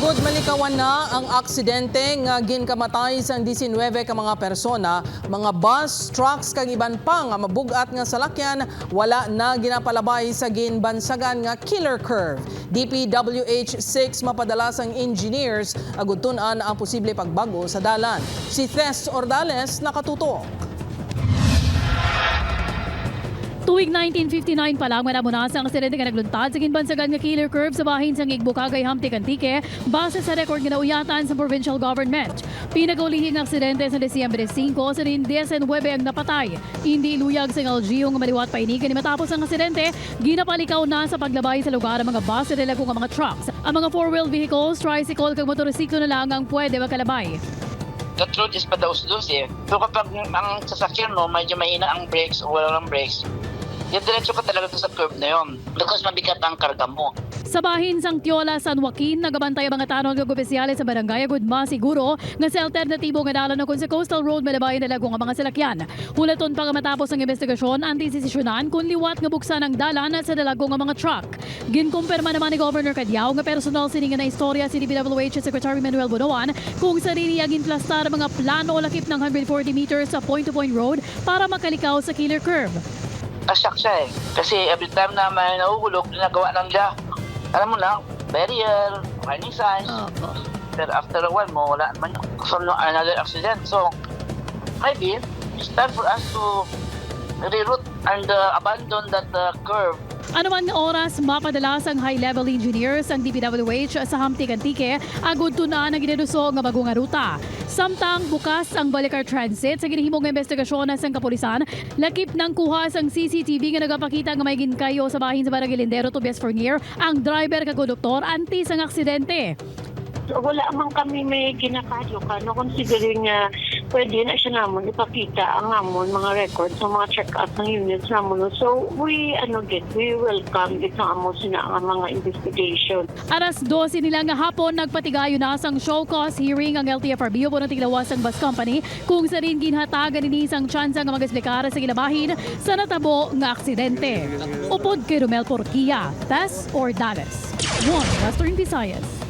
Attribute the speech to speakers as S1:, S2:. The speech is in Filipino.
S1: Agod malikawan na ang aksidente nga ginkamatay sa 19 ka mga persona, mga bus, trucks kag iban pa nga mabugat nga salakyan wala na ginapalabay sa ginbansagan nga killer curve. DPWH 6 mapadalas ang engineers agud tun-an ang posible pagbago sa dalan. Si Tess Ordales nakatutok.
S2: Tuwing 1959 pa lang manamunas ang aksidente nga nagluntad sa ginbansagan nga killer curve sa bahin sa Igbukagay Hamti Kantike base sa record nga nauyatan sa provincial government. Pinagulihing aksidente sa Desyembre 5 sa rin 19 ang napatay. Hindi luyag sa LGU nga maliwat painigan ni matapos ang aksidente, ginapalikaw na sa paglabay sa lugar ang mga bus at nga mga trucks. Ang mga four-wheel vehicles, tricycle kag motorsiklo na lang ang pwede makalabay.
S3: the truth is padaus-dus eh. So kapag ang sasakyan mo, medyo mahina ang brakes o wala ng brakes, diretso ka talaga sa curve na yon because mabigat ang karga mo.
S2: Sa bahin sang Tiola, San Joaquin, nagabantay ang mga tanong ng opisyales sa barangay Agudma siguro nga sa alternatibo nga dalan kung sa coastal road malabayan nalago nga mga salakyan. Hulaton pa nga matapos ang investigasyon, antisisisyonan kung liwat nga buksan ang dalan sa dalago nga mga truck. Ginkumpirma naman ni Governor Cadiao nga personal sininga na istorya si DPWH Secretary Manuel Bonoan kung sa riniyagin plastar ang mga plano o lakip ng 140 meters sa point-to-point road para makalikaw sa killer curve.
S3: Nasyak siya eh. Kasi every time na may nahuhulog, ginagawa lang siya. Alam mo na, barrier, warning signs. Pero after a while mo, wala naman from no- another accident. So, maybe, it's time for us to reroute and uh, abandon that uh, curve
S2: Ano man nga oras, mapadalas ang high-level engineers ang DPWH sa Hamti Kantike, agud na ang ginadusog nga bagong ruta. Samtang bukas ang Balicar Transit sa ginahimong nga investigasyon sa kapulisan, lakip ng kuha sang CCTV nga nagapakita nga may ginkayo sa bahin sa Barangay Lindero to Best Fournier, ang driver kag konduktor anti sang aksidente.
S4: Wala man kami may ginakadyo ka no considering nga pwede na siya namon ipakita ang amon mga records sa mga check-up ng units namon so we ano get we welcome ito amon sina ang mga investigation
S2: Aras 12 nila nga hapon nagpatigayo na sang show cause hearing ang LTFRB o ng tiglawas ang bus company kung sa rin ginhatagan ni isang tsansa nga mag-esblikar sa gilabahin sa natabo nga aksidente. Upod kay Romel Porquia, Tess or Dallas. One Western Visayas.